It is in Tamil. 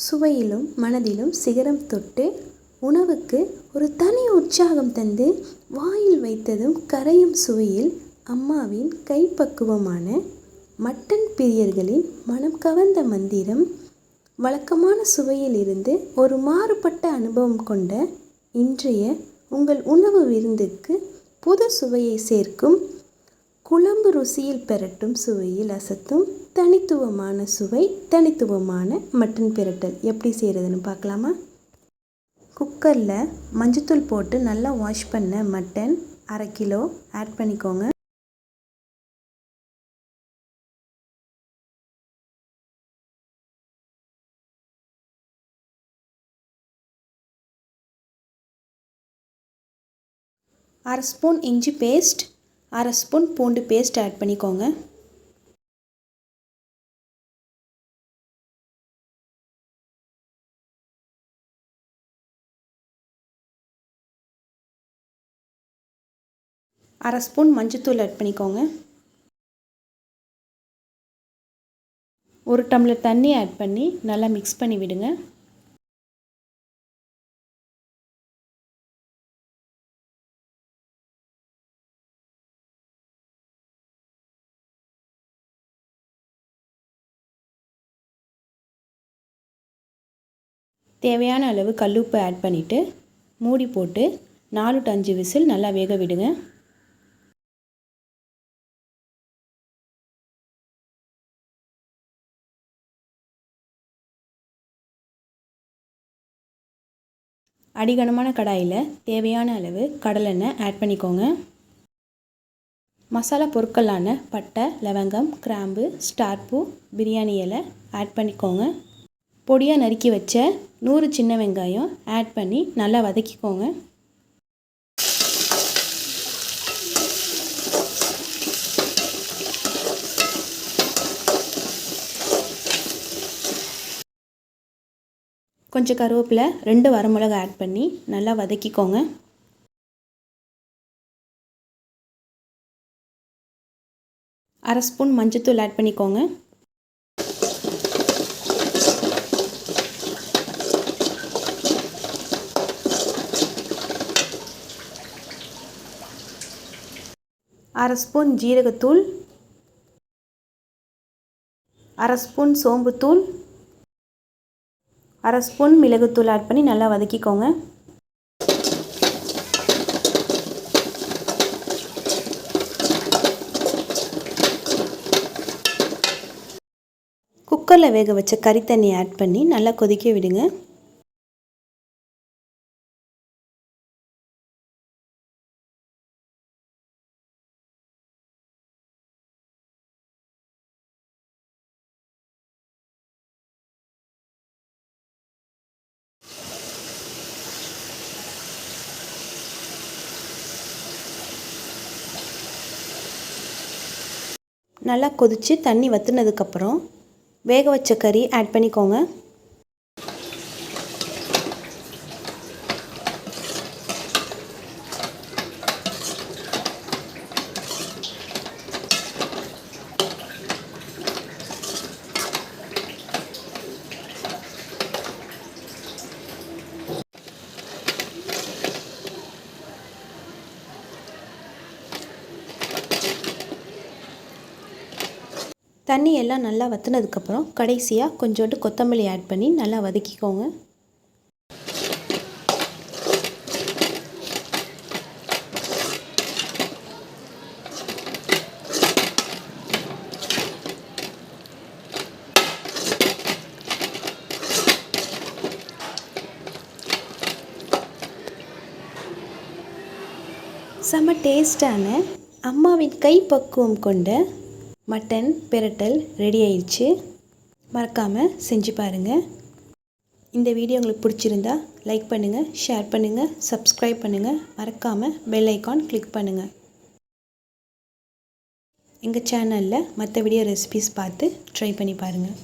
சுவையிலும் மனதிலும் சிகரம் தொட்டு உணவுக்கு ஒரு தனி உற்சாகம் தந்து வாயில் வைத்ததும் கரையும் சுவையில் அம்மாவின் கைப்பக்குவமான மட்டன் பிரியர்களின் மனம் கவர்ந்த மந்திரம் வழக்கமான சுவையில் இருந்து ஒரு மாறுபட்ட அனுபவம் கொண்ட இன்றைய உங்கள் உணவு விருந்துக்கு புது சுவையை சேர்க்கும் குழம்பு ருசியில் பெரட்டும் சுவையில் அசத்தும் தனித்துவமான சுவை தனித்துவமான மட்டன் பிரட்டல். எப்படி செய்கிறதுன்னு பார்க்கலாமா? குக்கரில் மஞ்சத்தூள் போட்டு நல்லா வாஷ் பண்ண மட்டன் அரை கிலோ ஆட் பண்ணிக்கோங்க. அரை ஸ்பூன் இஞ்சி பேஸ்ட் அரை ஸ்பூன் பூண்டு பேஸ்ட் ஆட் பண்ணிக்கோங்க. அரை ஸ்பூன் மஞ்சத்தூள் ஆட் பண்ணிக்கோங்க. ஒரு டம்ளர் தண்ணி ஆட் பண்ணி நல்லா மிக்ஸ் பண்ணி விடுங்க. தேவையான அளவு கல்லுப்பு ஆட் பண்ணிவிட்டு மூடி போட்டு நாலு டு அஞ்சு விசில் நல்லா வேக விடுங்க. அடிகனமான கடாயில் தேவையான அளவு கடலெண்ணெய் ஆட் பண்ணிக்கோங்க. மசாலா பொருட்களான பட்டை லவங்கம் கிராம்பு ஸ்டார் பூ பிரியாணி இலை ஆட் பண்ணிக்கோங்க. பொடியாக நறுக்கி வச்ச நூறு சின்ன வெங்காயம் ஆட் பண்ணி நல்லா வதக்கிக்கோங்க. கொஞ்சம் கருவேப்பிலை ரெண்டு வரமிளகா ஆட் பண்ணி நல்லா வதக்கிக்கோங்க. அரை ஸ்பூன் மஞ்சத்தூள் ஆட் பண்ணிக்கோங்க. அரை ஸ்பூன் ஜீரகத்தூள். அரை ஸ்பூன் சோம்புத்தூள். அரை ஸ்பூன் மிளகுத்தூள் ஆட் பண்ணி நல்லா வதக்கிக்கோங்க. குக்கரில் வேக வச்ச கறி தண்ணி ஆட் பண்ணி நல்லா கொதிக்க விடுங்க. நல்லா கொதித்து தண்ணி வற்றுனதுக்கப்புறம் வேக வச்ச கறி ஆட் பண்ணிக்கோங்க. தண்ணி எல்லாம் நல்லா வத்தினதுக்கப்புறம் கடைசியாக கொஞ்சோண்டு கொத்தமல்லி ஆட் பண்ணி நல்லா வதக்கிக்கோங்க. செம்ம டேஸ்டான அம்மாவின் கை பக்குவம் கொண்ட மட்டன் பிரட்டல் ரெடி ஆயிடுச்சு மறக்காமல் செஞ்சு பாருங்கள் இந்த வீடியோ உங்களுக்கு பிடிச்சிருந்தா லைக் பண்ணுங்கள் ஷேர் பண்ணுங்கள் சப்ஸ்கிரைப் பண்ணுங்கள் மறக்காமல் பெல் ஐக்கான் கிளிக் பண்ணுங்கள் எங்கள் சேனலில் மற்ற வீடியோ ரெசிபீஸ் பார்த்து ட்ரை பண்ணி பாருங்கள்